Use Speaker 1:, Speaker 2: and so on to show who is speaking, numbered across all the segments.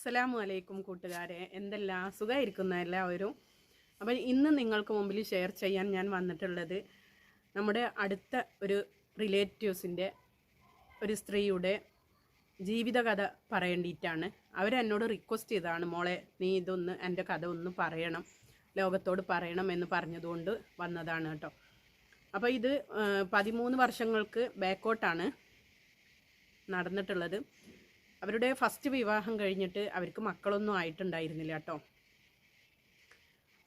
Speaker 1: അസ്സലാമു അലൈക്കും കൂട്ടുകാരെ. എന്തെല്ലാം? സുഖമായിരിക്കുന്ന എല്ലാവരും? അപ്പം ഇന്ന് നിങ്ങൾക്ക് മുമ്പിൽ ഷെയർ ചെയ്യാൻ ഞാൻ വന്നിട്ടുള്ളത് നമ്മുടെ അടുത്ത ഒരു റിലേറ്റീവ്സിന്റെ ഒരു സ്ത്രീയുടെ ജീവിതകഥ പറയേണ്ടിയിട്ടാണ്. അവരെന്നോട് റിക്വസ്റ്റ് ചെയ്തതാണ് മോളെ നീ ഇതൊന്ന് എന്റെ കഥ ഒന്ന് പറയണം. ലോകത്തോട് പറയണം എന്ന് പറഞ്ഞതുകൊണ്ട് വന്നതാണ് കേട്ടോ. അപ്പോൾ ഇത് പതിമൂന്ന് വർഷങ്ങൾക്ക് ബാക്കോട്ടാണ് നടന്നിട്ടുള്ളത്. അവരുടെ ഫസ്റ്റ് വിവാഹം കഴിഞ്ഞിട്ട് അവർക്ക് മക്കളൊന്നും ആയിട്ടുണ്ടായിരുന്നില്ല കേട്ടോ.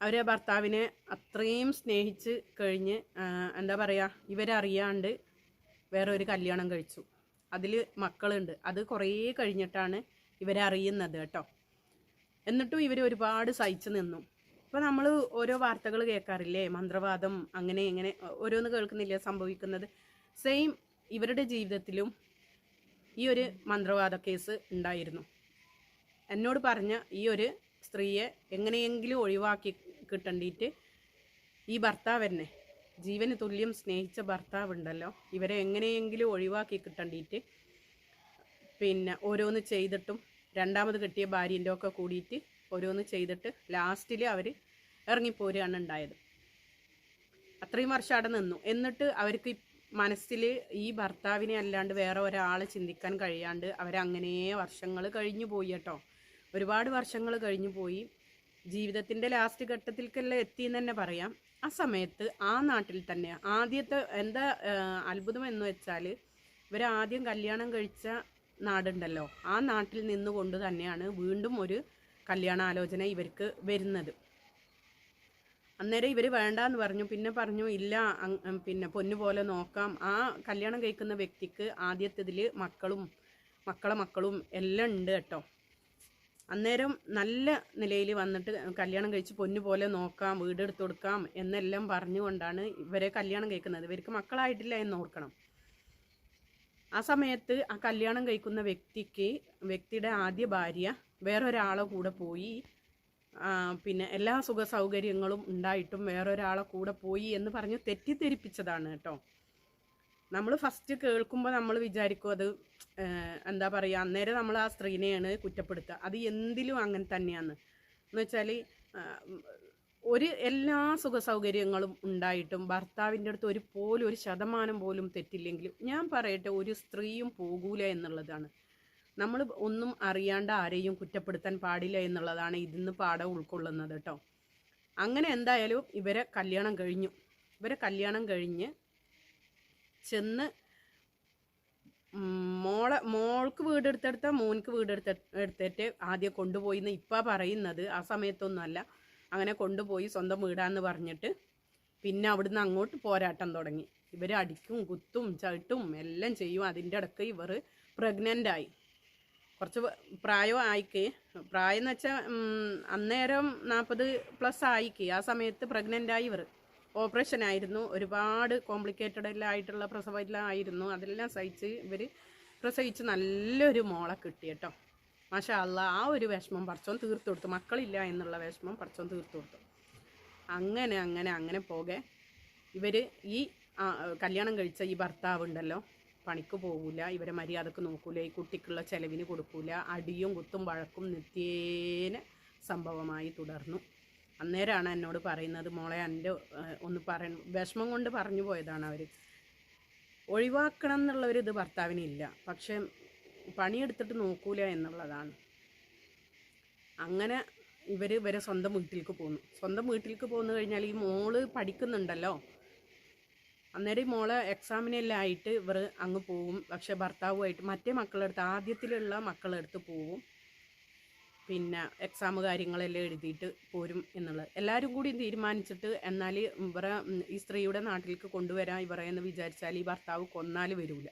Speaker 1: അവർ ഭർത്താവിനെ അത്രയും സ്നേഹിച്ച് കഴിഞ്ഞ് എന്താ പറയുക ഇവരറിയാണ്ട് വേറെ ഒരു കല്യാണം കഴിച്ചു. അതിൽ മക്കളുണ്ട്. അത് കുറേ കഴിഞ്ഞിട്ടാണ് ഇവരറിയുന്നത് കേട്ടോ. എന്നിട്ടും ഇവർ ഒരുപാട് സഹിച്ചു നിന്നു. ഇപ്പോൾ നമ്മൾ ഓരോ വാർത്തകൾ കേൾക്കാറില്ലേ? മന്ത്രവാദം അങ്ങനെ ഇങ്ങനെ ഓരോന്ന് കേൾക്കുന്നില്ല? സംഭവിക്കുന്നത്. സെയിം ഇവരുടെ ജീവിതത്തിലും ഈ ഒരു മന്ത്രവാദ കേസ് ഉണ്ടായിരുന്നു. എന്നോട് പറഞ്ഞ ഈ ഒരു സ്ത്രീയെ എങ്ങനെയെങ്കിലും ഒഴിവാക്കി കിട്ടേണ്ടിയിട്ട് ഈ ഭർത്താവ് തന്നെ ജീവന് തുല്യം സ്നേഹിച്ച ഭർത്താവ് ഉണ്ടല്ലോ ഇവരെ എങ്ങനെയെങ്കിലും ഒഴിവാക്കി കിട്ടേണ്ടിയിട്ട് പിന്നെ ഓരോന്ന് ചെയ്തിട്ടും രണ്ടാമത് കിട്ടിയ ഭാര്യന്റെ ഒക്കെ കൂടിയിട്ട് ഓരോന്ന് ചെയ്തിട്ട് ലാസ്റ്റിൽ അവർ ഇറങ്ങിപ്പോരുകയാണ് ഉണ്ടായത്. അത്രയും വർഷം അവിടെ നിന്നു. എന്നിട്ട് അവർക്ക് മനസ്സിൽ ഈ ഭർത്താവിനെ അല്ലാണ്ട് വേറെ ഒരാളെ ചിന്തിക്കാൻ കഴിയാണ്ട് അവരങ്ങനെ വർഷങ്ങൾ കഴിഞ്ഞു പോയി കേട്ടോ. ഒരുപാട് വർഷങ്ങൾ കഴിഞ്ഞു പോയി. ജീവിതത്തിന്റെ ലാസ്റ്റ് ഘട്ടത്തിലേക്കെല്ലാം എത്തിയെന്ന് തന്നെ പറയാം. ആ സമയത്ത് ആ നാട്ടിൽ തന്നെ ആദ്യത്തെ എന്താ അത്ഭുതം എന്ന് വെച്ചാൽ ഇവരാദ്യം കല്യാണം കഴിച്ച നാടുണ്ടല്ലോ. ആ നാട്ടിൽ നിന്നുകൊണ്ട് തന്നെയാണ് വീണ്ടും ഒരു കല്യാണാലോചന ഇവർക്ക് വരുന്നത്. അന്നേരം ഇവർ വേണ്ടാന്ന് പറഞ്ഞു. പിന്നെ പറഞ്ഞു ഇല്ല പിന്നെ പൊന്നു പോലെ നോക്കാം. ആ കല്യാണം കഴിക്കുന്ന വ്യക്തിക്ക് ആദ്യത്തേതിൽ മക്കളും മക്കളെ മക്കളും എല്ലാം ഉണ്ട് കേട്ടോ. അന്നേരം നല്ല നിലയിൽ വന്നിട്ട് കല്യാണം കഴിച്ച് പൊന്നു പോലെ നോക്കാം വീടെടുത്ത് കൊടുക്കാം എന്നെല്ലാം പറഞ്ഞുകൊണ്ടാണ് ഇവരെ കല്യാണം കഴിക്കുന്നത്. ഇവർക്ക് മക്കളായിട്ടില്ല എന്ന് ഓർക്കണം. ആ സമയത്ത് ആ കല്യാണം കഴിക്കുന്ന വ്യക്തിക്ക് വ്യക്തിയുടെ ആദ്യ ഭാര്യ വേറൊരാളെ കൂടെ പോയി പിന്നെ എല്ലാ സുഖ സൗകര്യങ്ങളും ഉണ്ടായിട്ടും വേറൊരാളെ കൂടെ പോയി എന്ന് പറഞ്ഞ് തെറ്റിദ്ധരിപ്പിച്ചതാണ് കേട്ടോ. നമ്മൾ ഫസ്റ്റ് കേൾക്കുമ്പോൾ നമ്മൾ വിചാരിക്കും അത് എന്താ പറയുക അന്നേരം നമ്മൾ ആ സ്ത്രീനെയാണ് കുറ്റപ്പെടുത്തുക. അത് എന്തിലും അങ്ങനെ തന്നെയാണ്. എന്ന് വെച്ചാൽ ഒരു എല്ലാ സുഖ സൗകര്യങ്ങളും ഉണ്ടായിട്ടും ഭർത്താവിന്റെ അടുത്ത് ഒരു പോലും ഒരു ശതമാനം പോലും തെറ്റില്ലെങ്കിലും ഞാൻ പറയട്ടെ ഒരു സ്ത്രീയും പോകൂല എന്നുള്ളതാണ്. നമ്മൾ ഒന്നും അറിയാണ്ട് ആരെയും കുറ്റപ്പെടുത്താൻ പാടില്ല എന്നുള്ളതാണ് ഇതിൽ നിന്ന് പാഠം ഉൾക്കൊള്ളുന്നത് കേട്ടോ. അങ്ങനെ എന്തായാലും ഇവരെ കല്യാണം കഴിഞ്ഞു. ഇവരെ കല്യാണം കഴിഞ്ഞ് ചെന്ന് മോളെ മോൾക്ക് വീടെടുത്തെടുത്ത മോൻക്ക് വീടെടുത്ത എടുത്തിട്ട് ആദ്യം കൊണ്ടുപോയി എന്ന് ഇപ്പം പറയുന്നത്. ആ സമയത്തൊന്നുമല്ല. അങ്ങനെ കൊണ്ടുപോയി സ്വന്തം വീടാന്ന് പറഞ്ഞിട്ട് പിന്നെ അവിടുന്ന് അങ്ങോട്ട് പോരാട്ടം തുടങ്ങി. ഇവർ അടിക്കും കുത്തും ചവിട്ടും എല്ലാം ചെയ്യും. അതിന്റെ ഇടയ്ക്ക് ഇവർ പ്രഗ്നന്റ് ആയി. കുറച്ച് പ്രായം ആയിക്ക്. പ്രായം എന്ന് വെച്ചാൽ അന്നേരം നാൽപ്പത് പ്ലസ് ആയിക്ക്. ആ സമയത്ത് പ്രഗ്നന്റ് ആയി ഇവർ ഓപ്പറേഷൻ ആയിരുന്നു. ഒരുപാട് കോംപ്ലിക്കേറ്റഡ് എല്ലാം ആയിട്ടുള്ള പ്രസവം എല്ലാം ആയിരുന്നു. അതെല്ലാം സഹിച്ച് ഇവർ പ്രസവിച്ച് നല്ലൊരു മോളെ കിട്ടി കേട്ടോ. മാഷാ അല്ല ആ ഒരു വിഷമം പറിച്ചോൻ തീർത്തു കൊടുത്തു. മക്കളില്ല എന്നുള്ള വിഷമം പറിച്ചോൻ തീർത്തു കൊടുത്തു. അങ്ങനെ അങ്ങനെ അങ്ങനെ പോകെ. ഇവർ ഈ കല്യാണം കഴിച്ച ഈ ഭർത്താവ് ഉണ്ടല്ലോ പണിക്ക് പോകൂല ഇവരെ മര്യാദയ്ക്ക് നോക്കൂല ഈ കുട്ടിക്കുള്ള ചെലവിന് കൊടുക്കൂല അടിയും കുത്തും വഴക്കും നിത്യേന സംഭവമായി തുടർന്നു. അന്നേരമാണ് എന്നോട് പറയുന്നത് മോളെ എന്റെ ഒന്ന് പറയണം. വിഷമം കൊണ്ട് പറഞ്ഞു പോയതാണ് അവർ ഒഴിവാക്കണം എന്നുള്ളൊരിത് ഭർത്താവിനില്ല. പക്ഷെ പണിയെടുത്തിട്ട് നോക്കൂല എന്നുള്ളതാണ്. അങ്ങനെ ഇവർ ഇവരെ സ്വന്തം വീട്ടിലേക്ക് പോന്നു. സ്വന്തം വീട്ടിലേക്ക് പോന്നു കഴിഞ്ഞാൽ ഈ മോൾ പഠിക്കുന്നുണ്ടല്ലോ അന്നേരം മോളെ എക്സാമിനെല്ലാം ആയിട്ട് ഇവർ അങ്ങ് പോവും. പക്ഷെ ഭർത്താവുമായിട്ട് മറ്റേ മക്കളെടുത്ത് ആദ്യത്തിലുള്ള മക്കളെടുത്ത് പോവും. പിന്നെ എക്സാം കാര്യങ്ങളെല്ലാം എഴുതിയിട്ട് പോരും എന്നുള്ളത്. എല്ലാവരും കൂടി തീരുമാനിച്ചിട്ട് എന്നാൽ ഇവരെ ഈ സ്ത്രീയുടെ നാട്ടിലേക്ക് കൊണ്ടുവരാൻ ഇവരെ എന്ന് വിചാരിച്ചാൽ ഈ ഭർത്താവ് കൊന്നാൽ വരില്ല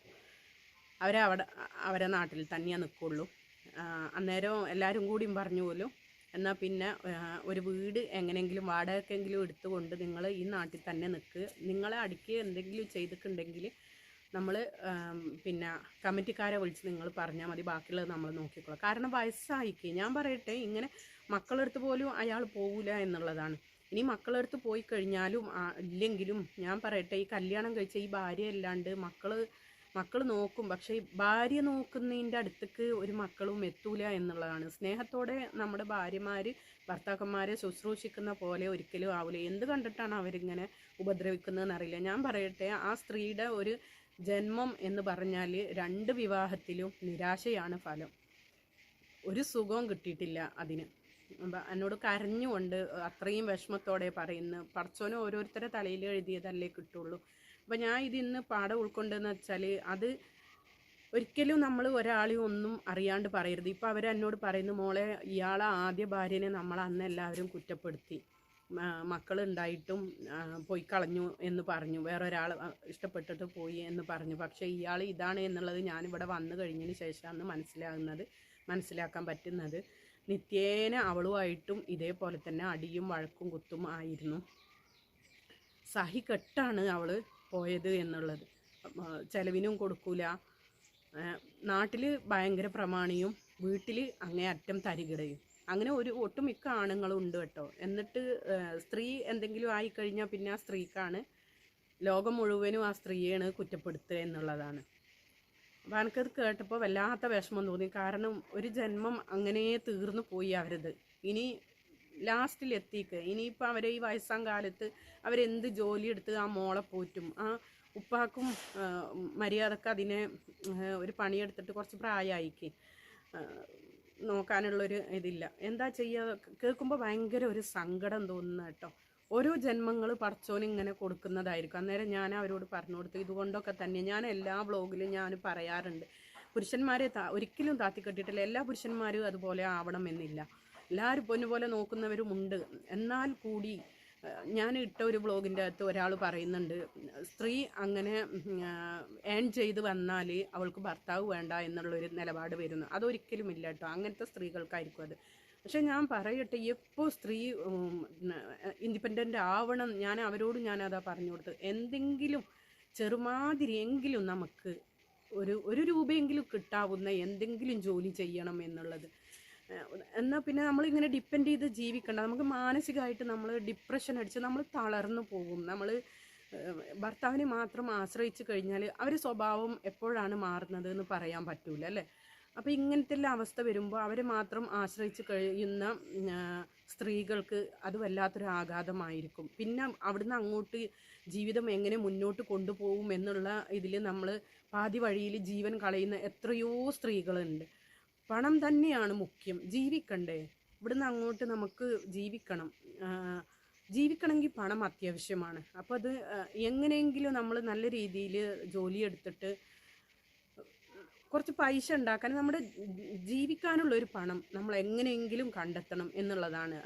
Speaker 1: അവരവിടെ അവരെ നാട്ടിൽ തന്നെയാണ് നിൽക്കുള്ളൂ അന്നേരം എല്ലാവരും കൂടിയും പറഞ്ഞു പോലും എന്നാൽ പിന്നെ ഒരു വീട് എങ്ങനെയെങ്കിലും വാടകയ്ക്കെങ്കിലും എടുത്തുകൊണ്ട് നിങ്ങൾ ഈ നാട്ടിൽ തന്നെ നിൽക്ക് നിങ്ങളെ അടിക്ക് എന്തെങ്കിലും ചെയ്തിട്ടുണ്ടെങ്കിൽ നമ്മൾ പിന്നെ കമ്മിറ്റിക്കാരെ വിളിച്ച് നിങ്ങൾ പറഞ്ഞാൽ മതി. ബാക്കിയുള്ളത് നമ്മൾ നോക്കിക്കോളാം. കാരണം വയസ്സായിക്ക്. ഞാൻ പറയട്ടെ ഇങ്ങനെ മക്കളെടുത്ത് പോലും അയാൾ പോവില്ല എന്നുള്ളതാണ്. ഇനി മക്കളെടുത്ത് പോയി കഴിഞ്ഞാലും ഇല്ലെങ്കിലും ഞാൻ പറയട്ടെ ഈ കല്യാണം കഴിച്ച ഈ ഭാര്യ അല്ലാണ്ട് മക്കൾ മക്കൾ നോക്കും. പക്ഷേ ഭാര്യ നോക്കുന്നതിന്റെ അടുത്തേക്ക് ഒരു മക്കളും എത്തൂല എന്നുള്ളതാണ്. സ്നേഹത്തോടെ നമ്മുടെ ഭാര്യമാർ ഭർത്താക്കന്മാരെ ശുശ്രൂഷിക്കുന്ന പോലെ ഒരിക്കലും ആവില്ല എന്ത് കണ്ടിട്ടാണ് അവരിങ്ങനെ ഉപദ്രവിക്കുന്നതെന്ന് അറിയില്ല ഞാൻ പറയട്ടെ ആ സ്ത്രീയുടെ ഒരു ജന്മം എന്ന് പറഞ്ഞാൽ രണ്ട് വിവാഹത്തിലും നിരാശയാണ് ഫലം. ഒരു സുഖവും കിട്ടിയിട്ടില്ല അതിന്. എന്നോട് കരഞ്ഞുകൊണ്ട് അത്രയും വിഷമത്തോടെ പറയുന്നു. പടച്ചോന് ഓരോരുത്തരെ തലയിൽ എഴുതിയതല്ലേ കിട്ടുള്ളൂ. അപ്പം ഞാൻ ഇത് ഇന്ന് പാഠം ഉൾക്കൊണ്ടെന്ന് വെച്ചാൽ അത് ഒരിക്കലും നമ്മൾ ഒരാളെയും ഒന്നും അറിയാണ്ട് പറയരുത്. ഇപ്പം അവർ എന്നോട് പറയുന്നു മോളെ ഇയാളെ ആദ്യ ഭാര്യനെ നമ്മൾ അന്ന് എല്ലാവരും കുറ്റപ്പെടുത്തി. മക്കളുണ്ടായിട്ടും പോയി കളഞ്ഞു എന്ന് പറഞ്ഞു. വേറെ ഒരാൾ ഇഷ്ടപ്പെട്ടിട്ട് പോയി എന്ന് പറഞ്ഞു. പക്ഷേ ഇയാൾ ഇതാണ് എന്നുള്ളത് ഞാനിവിടെ വന്നു കഴിഞ്ഞതിന് ശേഷമാണ് മനസ്സിലാകുന്നത് മനസ്സിലാക്കാൻ പറ്റുന്നത്. നിത്യേന അവളുമായിട്ടും ഇതേപോലെ തന്നെ അടിയും വഴക്കും കുത്തും ആയിരുന്നു. സഹി കെട്ടാണ് അവൾ പോയത് എന്നുള്ളത്. ചെലവിനും കൊടുക്കൂല. നാട്ടിൽ ഭയങ്കര പ്രമാണിയും വീട്ടിൽ അങ്ങേ അറ്റം തരികിടയും. അങ്ങനെ ഒരു ഒട്ടുമിക്ക ആണുങ്ങളും ഉണ്ട് കേട്ടോ. എന്നിട്ട് സ്ത്രീ എന്തെങ്കിലും ആയിക്കഴിഞ്ഞാൽ പിന്നെ ആ സ്ത്രീക്കാണ് ലോകം മുഴുവനും ആ സ്ത്രീയാണ് കുറ്റപ്പെടുത്തുക എന്നുള്ളതാണ്. അപ്പം എനിക്കത് കേട്ടപ്പോൾ വല്ലാത്ത വിഷമം തോന്നി. കാരണം ഒരു ജന്മം അങ്ങനെ തീർന്നു പോയി അവരത്. ഇനി ലാസ്റ്റിൽ എത്തിക്ക് ഇനിയിപ്പോൾ അവരെ ഈ വയസ്സാം കാലത്ത് അവരെന്ത് ജോലി എടുത്ത് ആ മോളെ പോറ്റും? ആ ഉപ്പാക്കും മര്യാദയ്ക്ക് അതിനെ ഒരു പണിയെടുത്തിട്ട് കുറച്ച് പ്രായമായിക്ക് നോക്കാനുള്ളൊരു ഇതില്ല. എന്താ ചെയ്യുക കേൾക്കുമ്പോൾ ഭയങ്കര ഒരു സങ്കടം തോന്നുന്ന കേട്ടോ. ഓരോ ജന്മങ്ങൾ പടച്ചോൻ ഇങ്ങനെ കൊടുക്കുന്നതായിരിക്കും. അന്നേരം ഞാൻ അവരോട് പറഞ്ഞു കൊടുത്തു. ഇതുകൊണ്ടൊക്കെ തന്നെ ഞാൻ എല്ലാ ബ്ലോഗിലും ഞാൻ പറയാറുണ്ട്. പുരുഷന്മാരെ ഒരിക്കലും താത്തിക്കെട്ടിട്ടില്ല. എല്ലാ പുരുഷന്മാരും അതുപോലെ ആവണം എന്നില്ല എല്ലാവരും പൊന്നുപോലെ നോക്കുന്നവരുമുണ്ട്. എന്നാൽ കൂടി ഞാൻ ഇട്ട ഒരു ബ്ലോഗിന്റെ അകത്ത് ഒരാൾ പറയുന്നുണ്ട് സ്ത്രീ അങ്ങനെ ഏൺ ചെയ്ത് വന്നാൽ അവൾക്ക് ഭർത്താവ് വേണ്ട എന്നുള്ളൊരു നിലപാട് വരുന്നു. അതൊരിക്കലും ഇല്ല കേട്ടോ. അങ്ങനത്തെ സ്ത്രീകൾക്കായിരിക്കും അത്. പക്ഷെ ഞാൻ പറയട്ടെ എപ്പോൾ സ്ത്രീ ഇൻഡിപെൻഡന്റ് ആവണം? ഞാൻ അവരോട് ഞാനതാ പറഞ്ഞു കൊടുത്തത്. എന്തെങ്കിലും ചെറുമാതിരി എങ്കിലും നമുക്ക് ഒരു ഒരു രൂപയെങ്കിലും കിട്ടാവുന്ന എന്തെങ്കിലും ജോലി ചെയ്യണം എന്നുള്ളത്. എന്നാൽ പിന്നെ നമ്മളിങ്ങനെ ഡിപ്പെൻഡ് ചെയ്ത് ജീവിക്കണ്ട. നമുക്ക് മാനസികമായിട്ട് നമ്മൾ ഡിപ്രഷൻ അടിച്ച് നമ്മൾ തളർന്നു പോകും. നമ്മൾ ഭർത്താവിനെ മാത്രം ആശ്രയിച്ച് കഴിഞ്ഞാൽ അവർ സ്വഭാവം എപ്പോഴാണ് മാറുന്നത് എന്ന് പറയാൻ പറ്റൂല അല്ലേ? അപ്പോൾ ഇങ്ങനത്തെ അവസ്ഥ വരുമ്പോൾ അവരെ മാത്രം ആശ്രയിച്ച് കഴിയുന്ന സ്ത്രീകൾക്ക് അത് വല്ലാത്തൊരു ആഘാതമായിരിക്കും. പിന്നെ അവിടുന്ന് അങ്ങോട്ട് ജീവിതം എങ്ങനെ മുന്നോട്ട് കൊണ്ടുപോകും എന്നുള്ള ഇതിൽ നമ്മൾ പാതി വഴിയിൽ ജീവൻ കളയുന്ന എത്രയോ സ്ത്രീകളുണ്ട്. പണം തന്നെയാണ് മുഖ്യം. ജീവിക്കണ്ടേ? ഇവിടുന്ന് അങ്ങോട്ട് നമുക്ക് ജീവിക്കണം. ജീവിക്കണമെങ്കിൽ പണം അത്യാവശ്യമാണ്. അപ്പോൾ അത് എങ്ങനെയെങ്കിലും നമ്മൾ നല്ല രീതിയിൽ ജോലി എടുത്തിട്ട് കുറച്ച് പൈസ ഉണ്ടാക്കാൻ നമ്മുടെ ജീവിക്കാനുള്ള ഒരു പണം നമ്മൾ എങ്ങനെയെങ്കിലും കണ്ടെത്തണം എന്നുള്ളതാണ്.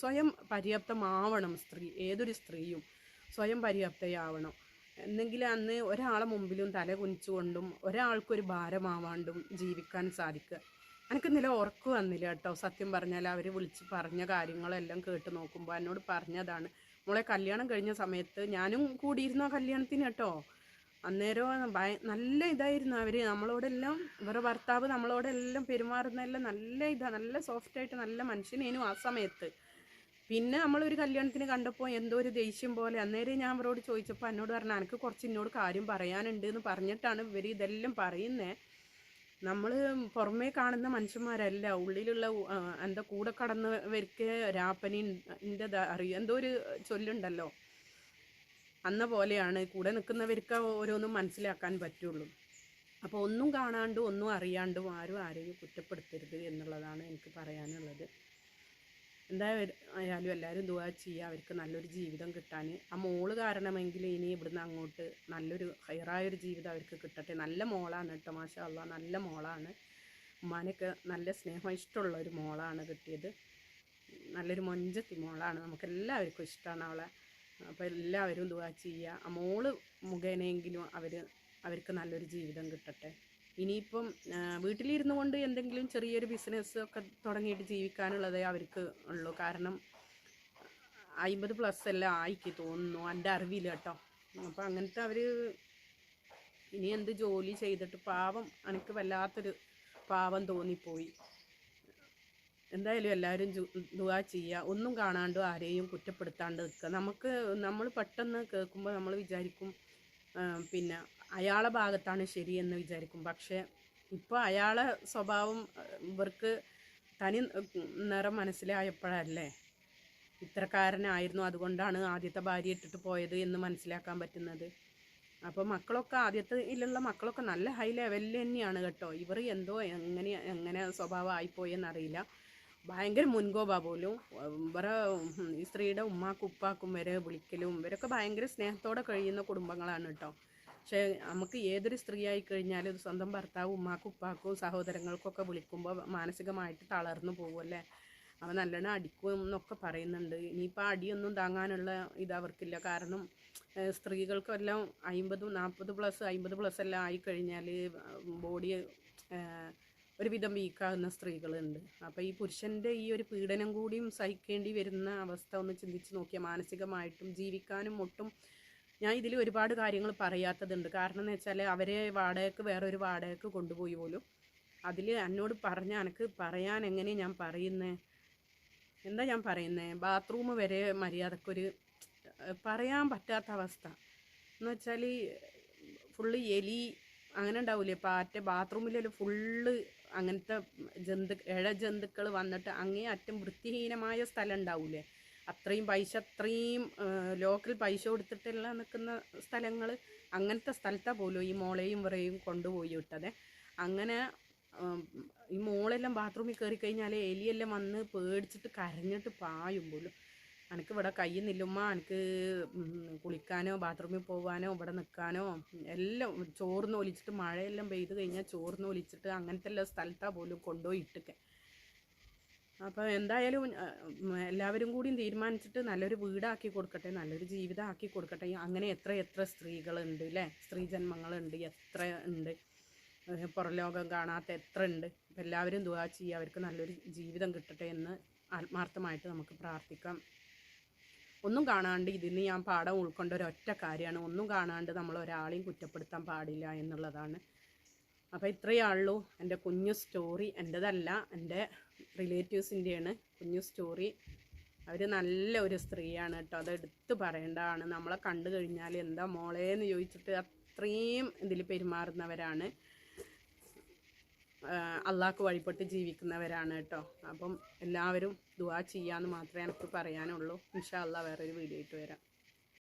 Speaker 1: സ്വയം പര്യാപ്തമാവണം സ്ത്രീ ഏതൊരു സ്ത്രീയും സ്വയം പര്യാപ്തയാവണം. എന്നെങ്കിൽ അന്ന് ഒരാളെ മുമ്പിലും തല കുനിച്ചുകൊണ്ടും ഒരാൾക്കൊരു ഭാരമാവാണ്ടും ജീവിക്കാൻ സാധിക്കുക. എനിക്ക് ഇന്നലെ ഉറക്കു വന്നില്ല കേട്ടോ. സത്യം പറഞ്ഞാൽ അവർ വിളിച്ച് പറഞ്ഞ കാര്യങ്ങളെല്ലാം കേട്ട് നോക്കുമ്പോൾ എന്നോട് പറഞ്ഞതാണ്. മോളെ കല്യാണം കഴിഞ്ഞ സമയത്ത് ഞാനും കൂടിയിരുന്നു ആ കല്യാണത്തിന് കേട്ടോ? അന്നേരം ഭയ നല്ല ഇതായിരുന്നു അവർ നമ്മളോടെല്ലാം ഇവരുടെ ഭർത്താവ് നമ്മളോടെല്ലാം പെരുമാറുന്നതെല്ലാം നല്ല ഇതാണ് നല്ല സോഫ്റ്റായിട്ട് നല്ല മനുഷ്യനേനും ആ സമയത്ത്. പിന്നെ നമ്മളൊരു കല്യാണത്തിന് കണ്ടപ്പോൾ എന്തോ ഒരു ദേഷ്യം പോലെ. അന്നേരം ഞാൻ അവരോട് ചോദിച്ചപ്പോൾ എന്നോട് പറഞ്ഞു എനിക്ക് കുറച്ച് എന്നോട് കാര്യം പറയാനുണ്ട് എന്ന് പറഞ്ഞിട്ടാണ് ഇവർ ഇതെല്ലാം പറയുന്നത് നമ്മൾ പുറമേ കാണുന്ന മനുഷ്യന്മാരല്ല. ഉള്ളിലുള്ള എന്താ കൂടെ കടന്നവർക്ക് രാപ്പനിന്റെ അറിയും എന്തോ ഒരു ചൊല്ലുണ്ടല്ലോ. അന്ന പോലെയാണ്. കൂടെ നിൽക്കുന്നവർക്ക് ഓരോന്നും മനസ്സിലാക്കാൻ പറ്റുള്ളൂ. അപ്പോൾ ഒന്നും കാണാണ്ടും ഒന്നും അറിയാണ്ടും ആരും ആരെയും കുറ്റപ്പെടുത്തരുത് എന്നുള്ളതാണ് എനിക്ക് പറയാനുള്ളത്. എന്തായാലും എല്ലാവരും ദുവാ ചെയ്യുക അവർക്ക് നല്ലൊരു ജീവിതം കിട്ടാൻ. ആ മോൾ കാരണമെങ്കിൽ ഇനി ഇവിടുന്ന് അങ്ങോട്ട് നല്ലൊരു ഹയറായൊരു ജീവിതം അവർക്ക് കിട്ടട്ടെ. നല്ല മോളാണ് കേട്ടോ മാഷാ അല്ല നല്ല മോളാണ്. ഉമ്മാനൊക്കെ നല്ല സ്നേഹം ഇഷ്ടമുള്ള ഒരു മോളാണ് കിട്ടിയത്. നല്ലൊരു മൊഞ്ചത്തി മോളാണ്. നമുക്ക് എല്ലാവർക്കും ഇഷ്ടമാണ് അവളെ. അപ്പോൾ എല്ലാവരും ദുവാ ചെയ്യുക. ആ മോൾ മുഖേനയെങ്കിലും അവർ അവർക്ക് നല്ലൊരു ജീവിതം കിട്ടട്ടെ. ഇനിയിപ്പം വീട്ടിലിരുന്നു കൊണ്ട് എന്തെങ്കിലും ചെറിയൊരു ബിസിനസ് ഒക്കെ തുടങ്ങിയിട്ട് ജീവിക്കാനുള്ളതേ അവർക്ക് ഉള്ളൂ. കാരണം അമ്പത് പ്ലസ് എല്ലാം ആയിക്ക് തോന്നുന്നു എന്റെ അറിവില്ല കേട്ടോ. അപ്പം അങ്ങനത്തെ അവർ ഇനി എന്ത് ജോലി ചെയ്തിട്ട് പാവം എനിക്ക് വല്ലാത്തൊരു പാവം തോന്നിപ്പോയി. എന്തായാലും എല്ലാവരും ദുവാ ചെയ്യുക ഒന്നും കാണാണ്ട് ആരെയും കുറ്റപ്പെടുത്താണ്ട് നിൽക്കുക നമുക്ക് നമ്മൾ പെട്ടെന്ന് കേൾക്കുമ്പോൾ നമ്മൾ വിചാരിക്കും പിന്നെ അയാളെ ഭാഗത്താണ് ശരിയെന്ന് വിചാരിക്കും. പക്ഷേ ഇപ്പോൾ അയാളെ സ്വഭാവം ഇവർക്ക് തനി നിറം മനസ്സിലായപ്പോഴല്ലേ ഇത്രക്കാരനായിരുന്നു അതുകൊണ്ടാണ് ആദ്യത്തെ ഭാര്യ ഇട്ടിട്ട് പോയത് എന്ന് മനസ്സിലാക്കാൻ പറ്റുന്നത്. അപ്പോൾ മക്കളൊക്കെ ആദ്യത്തെ ഇല്ലുള്ള മക്കളൊക്കെ നല്ല ഹൈ ലെവലിൽ തന്നെയാണ് കേട്ടോ. ഇവർ എന്തോ എങ്ങനെ എങ്ങനെ സ്വഭാവം ആയിപ്പോയെന്നറിയില്ല. ഭയങ്കര മുൻകോപ പോലും. ഉം, ഈ സ്ത്രീയുടെ ഉമ്മാക്കും ഉപ്പാക്കും വരെ വിളിക്കലും ഇവരൊക്കെ ഭയങ്കര സ്നേഹത്തോടെ കഴിയുന്ന കുടുംബങ്ങളാണ് കേട്ടോ പക്ഷേ നമുക്ക് ഏതൊരു സ്ത്രീ ആയി കഴിഞ്ഞാലും സ്വന്തം ഭർത്താവും ഉമ്മാക്കും ഉപ്പാക്കും സഹോദരങ്ങൾക്കൊക്കെ വിളിക്കുമ്പോൾ മാനസികമായിട്ട് തളർന്നു പോകുമല്ലേ അവ നല്ലോണം അടിക്കും എന്നൊക്കെ പറയുന്നുണ്ട്. ഇനിയിപ്പോൾ അടിയൊന്നും താങ്ങാനുള്ള ഇത് അവർക്കില്ല. കാരണം സ്ത്രീകൾക്കെല്ലാം അമ്പതും നാൽപ്പത് പ്ലസ് അമ്പത് പ്ലസ് എല്ലാം ആയിക്കഴിഞ്ഞാൽ ബോഡി ഒരുവിധം വീക്കാകുന്ന സ്ത്രീകളുണ്ട്. അപ്പോൾ ഈ പുരുഷന്റെ ഈ ഒരു പീഡനം കൂടിയും സഹിക്കേണ്ടി വരുന്ന അവസ്ഥ ഒന്ന് ചിന്തിച്ച് നോക്കിയാൽ മാനസികമായിട്ടും ജീവിക്കാനും ഒട്ടും ഞാൻ ഇതിൽ ഒരുപാട് കാര്യങ്ങൾ പറയാത്തതുണ്ട്. കാരണം എന്ന് വെച്ചാൽ അവരെ വാടകയ്ക്ക് വേറൊരു വാടകയ്ക്ക് കൊണ്ടുപോയി പോലും. അതിൽ എന്നോട് പറഞ്ഞ എനിക്ക് പറയാൻ എങ്ങനെ ഞാൻ പറയുന്നത് എന്താ ഞാൻ പറയുന്നത് ബാത്റൂം വരെ മര്യാദക്കൊരു പറയാൻ പറ്റാത്ത അവസ്ഥ. എന്ന് വെച്ചാൽ ഫുള്ള് എലി അങ്ങനെ ഉണ്ടാവില്ലേ പാറ്റ ബാത്റൂമിലൊരു ഫുള്ള് അങ്ങനത്തെ ജന്തു ഇഴ ജന്തുക്കൾ വന്നിട്ട് അങ്ങേ അറ്റം വൃത്തിഹീനമായ സ്ഥലം ഉണ്ടാവില്ലേ അത്രയും പൈസ അത്രയും ലോക്കൽ പൈസ കൊടുത്തിട്ടെല്ലാം നിൽക്കുന്ന സ്ഥലങ്ങൾ അങ്ങനത്തെ സ്ഥലത്താണ് പോലും ഈ മോളെയും വിറയും കൊണ്ടുപോയി വിട്ടത്. അങ്ങനെ ഈ മോളെല്ലാം ബാത്റൂമിൽ കയറി കഴിഞ്ഞാൽ എലിയെല്ലാം വന്ന് പേടിച്ചിട്ട് കരഞ്ഞിട്ട് പായും പോലും. എനിക്ക് ഇവിടെ കയ്യുന്നില്ലുമ്മ എനിക്ക് ഉം, കുളിക്കാനോ ബാത്റൂമിൽ പോകാനോ ഇവിടെ നിൽക്കാനോ എല്ലാം ചോർന്ന് ഒലിച്ചിട്ട് മഴയെല്ലാം പെയ്ത് കഴിഞ്ഞാൽ ചോർന്ന് ഒലിച്ചിട്ട് അങ്ങനത്തെ എല്ലാ സ്ഥലത്താണ് പോലും കൊണ്ടുപോയി ഇട്ടൊക്കെ അപ്പോൾ എന്തായാലും എല്ലാവരും കൂടിയും തീരുമാനിച്ചിട്ട് നല്ലൊരു വീടാക്കി കൊടുക്കട്ടെ നല്ലൊരു ജീവിതം ആക്കി കൊടുക്കട്ടെ. അങ്ങനെ എത്ര എത്ര സ്ത്രീകളുണ്ട് അല്ലേ സ്ത്രീ ജന്മങ്ങളുണ്ട് എത്ര ഉണ്ട്? പുറലോകം പുറം ലോകം കാണാത്ത എത്ര ഉണ്ട്? എല്ലാവരും ദുവാ ചെയ്യുക അവർക്ക് നല്ലൊരു ജീവിതം കിട്ടട്ടെ എന്ന് ആത്മാർത്ഥമായിട്ട് നമുക്ക് പ്രാർത്ഥിക്കാം. ഒന്നും കാണാണ്ട് ഇതിന് ഞാൻ പാഠം ഉൾക്കൊണ്ട ഒരൊറ്റ കാര്യമാണ്. ഒന്നും കാണാണ്ട് നമ്മൾ ഒരാളെയും കുറ്റപ്പെടുത്താൻ പാടില്ല എന്നുള്ളതാണ്. അപ്പോൾ ഇത്രയേ ഉള്ളൂ എന്റെ കുഞ്ഞു സ്റ്റോറി എന്റെതല്ല. എന്റെ റിലേറ്റീവ്സിന്റെയാണ് കുഞ്ഞു സ്റ്റോറി. അവർ നല്ല ഒരു സ്ത്രീയാണ് കേട്ടോ. അത് എടുത്ത് പറയേണ്ടതാണ്. നമ്മളെ കണ്ടു കഴിഞ്ഞാൽ എന്താ മോളേ എന്ന് ചോദിച്ചിട്ട് അത്രയും ഇതിൽ പെരുമാറുന്നവരാണ്. അള്ളാഹ്ക്ക് വഴിപ്പെട്ട് ജീവിക്കുന്നവരാണ് കേട്ടോ. അപ്പം എല്ലാവരും ദുവാ ചെയ്യാന്ന് മാത്രമേ എനിക്ക് പറയാനുള്ളൂ. ഇൻഷാ അള്ളാഹ് വേറൊരു വീഡിയോ ആയിട്ട് വരാം.